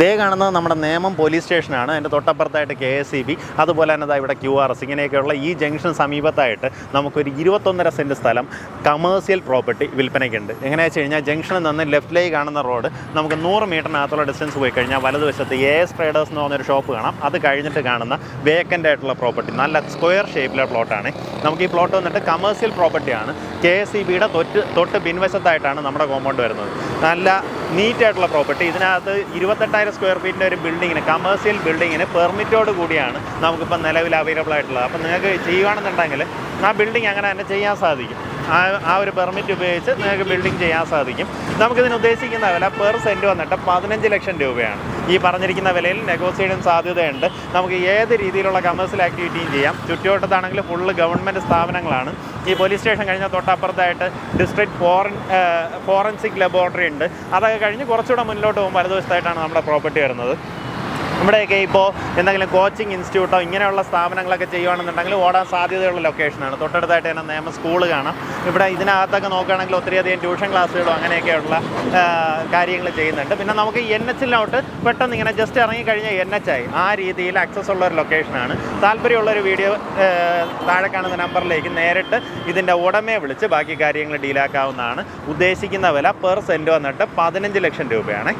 ദേ കാണുന്നത് നമ്മുടെ നേമം പോലീസ് സ്റ്റേഷനാണ്. അതിന്റെ തൊട്ടപ്പുറത്തായിട്ട് കെ എസ് സി ബി അതുപോലെ തന്നെ ഇവിടെ ക്യു ആർ എസ് ഇങ്ങനെയൊക്കെയുള്ള ഈ ജംഗ്ഷൻ സമീപത്തായിട്ട് നമുക്കൊരു ഇരുപത്തൊന്നര സെന്റ് സ്ഥലം കമേഴ്സ്യൽ പ്രോപ്പർട്ടി വിൽപ്പനയ്ക്കുണ്ട്. എങ്ങനെയാണെന്ന് വെച്ച് കഴിഞ്ഞാൽ ജംഗ്ഷനിൽ നിന്ന് ലെഫ്റ്റിലേക്ക് കാണുന്ന റോഡ് നമുക്ക് നൂറ് മീറ്ററിനകത്തുള്ള ഡിസ്റ്റൻസ് പോയി കഴിഞ്ഞാൽ വലതുവശത്ത് എ എസ് ട്രേഡേഴ്സ് എന്ന് പറഞ്ഞൊരു ഷോപ്പ് കാണാം. അത് കഴിഞ്ഞിട്ട് കാണുന്ന വേക്കന്റ് ആയിട്ടുള്ള പ്രോപ്പർട്ടി നല്ല സ്ക്വയർ ഷേപ്പിലെ പ്ലോട്ടാണ്. നമുക്ക് ഈ പ്ലോട്ട് വന്നിട്ട് കമേഴ്സ്യൽ പ്രോപ്പർട്ടിയാണ്. കെ എസ് സി ബിയുടെ തൊട്ട് തൊട്ട് പിൻവശത്തായിട്ടാണ് നമ്മുടെ കോമ്പൗണ്ട് വരുന്നത്. നല്ല നീറ്റ് ആയിട്ടുള്ള പ്രോപ്പർട്ടി. ഇതിനകത്ത് ഇരുപത്തെട്ടായിരം സ്ക്വയർ ഫീറ്റിന്റെ ഒരു ബിൽഡിങ്ങിന് കമേഴ്സ്യൽ ബിൽഡിങ്ങിന് പെർമിറ്റോട് കൂടിയാണ് നമുക്കിപ്പോൾ നിലവിൽ അവൈലബിൾ ആയിട്ടുള്ളത്. അപ്പോൾ നിങ്ങൾക്ക് ചെയ്യുകയാണെന്നുണ്ടെങ്കിൽ ആ ബിൽഡിംഗ് അങ്ങനെ തന്നെ ചെയ്യാൻ സാധിക്കും. ആ ആ ഒരു പെർമിറ്റ് ഉപയോഗിച്ച് നിങ്ങൾക്ക് ബിൽഡിംഗ് ചെയ്യാൻ സാധിക്കും. നമുക്കിതിന് ഉദ്ദേശിക്കുന്ന വില പെർ സെന്റ് വന്നിട്ട് പതിനഞ്ച് ലക്ഷം രൂപയാണ്. ഈ പറഞ്ഞിരിക്കുന്ന വിലയിൽ നെഗോസിയേഷൻ സാധ്യതയുണ്ട്. നമുക്ക് ഏത് രീതിയിലുള്ള കമേഴ്സ്യൽ ആക്ടിവിറ്റിയും ചെയ്യാം. ചുറ്റുവട്ടത്താണെങ്കിൽ ഫുള്ള് ഗവൺമെന്റ് സ്ഥാപനങ്ങളാണ്. ഈ പോലീസ് സ്റ്റേഷൻ കഴിഞ്ഞ തൊട്ടപ്പുറത്തായിട്ട് ഡിസ്ട്രിക്ട് ഫോറൻ ഫോറൻസിക് ലബോറട്ടറി ഉണ്ട്. അതൊക്കെ കഴിഞ്ഞ് കുറച്ചുകൂടെ മുന്നോട്ട് പോകുമ്പോൾ വലതുവശത്തായിട്ടാണ് നമ്മുടെ പ്രോപ്പർട്ടി വരുന്നത്. നമ്മുടെയൊക്കെ ഇപ്പോൾ എന്തെങ്കിലും കോച്ചിങ് ഇൻസ്റ്റിറ്റ്യൂട്ടോ ഇങ്ങനെയുള്ള സ്ഥാപനങ്ങളൊക്കെ ചെയ്യുകയാണെന്നുണ്ടെങ്കിൽ ഓടാൻ സാധ്യതയുള്ള ലൊക്കേഷനാണ്. തൊട്ടടുത്തായിട്ട് തന്നെ നിയമ സ്കൂൾ കാണാം. ഇവിടെ ഇതിനകത്തൊക്കെ നോക്കുകയാണെങ്കിൽ ഒത്തിരിയധികം ട്യൂഷൻ ക്ലാസ്സുകളോ അങ്ങനെയൊക്കെയുള്ള കാര്യങ്ങൾ ചെയ്യുന്നുണ്ട്. പിന്നെ നമുക്ക് എൻ എച്ചിലോട്ട് പെട്ടെന്ന് ഇങ്ങനെ ജസ്റ്റ് ഇറങ്ങിക്കഴിഞ്ഞാൽ എൻ എച്ച് ആയി ആ രീതിയിൽ ആക്സസ് ഉള്ള ഒരു ലൊക്കേഷനാണ് താല്പര്യമുള്ളൊരു വീഡിയോ താഴെ കാണുന്ന നമ്പറിലേക്ക് നേരിട്ട് ഇതിന്റെ ഉടമയെ വിളിച്ച് ബാക്കി കാര്യങ്ങൾ ഡീലാക്കാവുന്നതാണ് ഉദ്ദേശിക്കുന്ന വില പെർ സെന്റ് വന്നിട്ട് പതിനഞ്ച് ലക്ഷം രൂപയാണ്.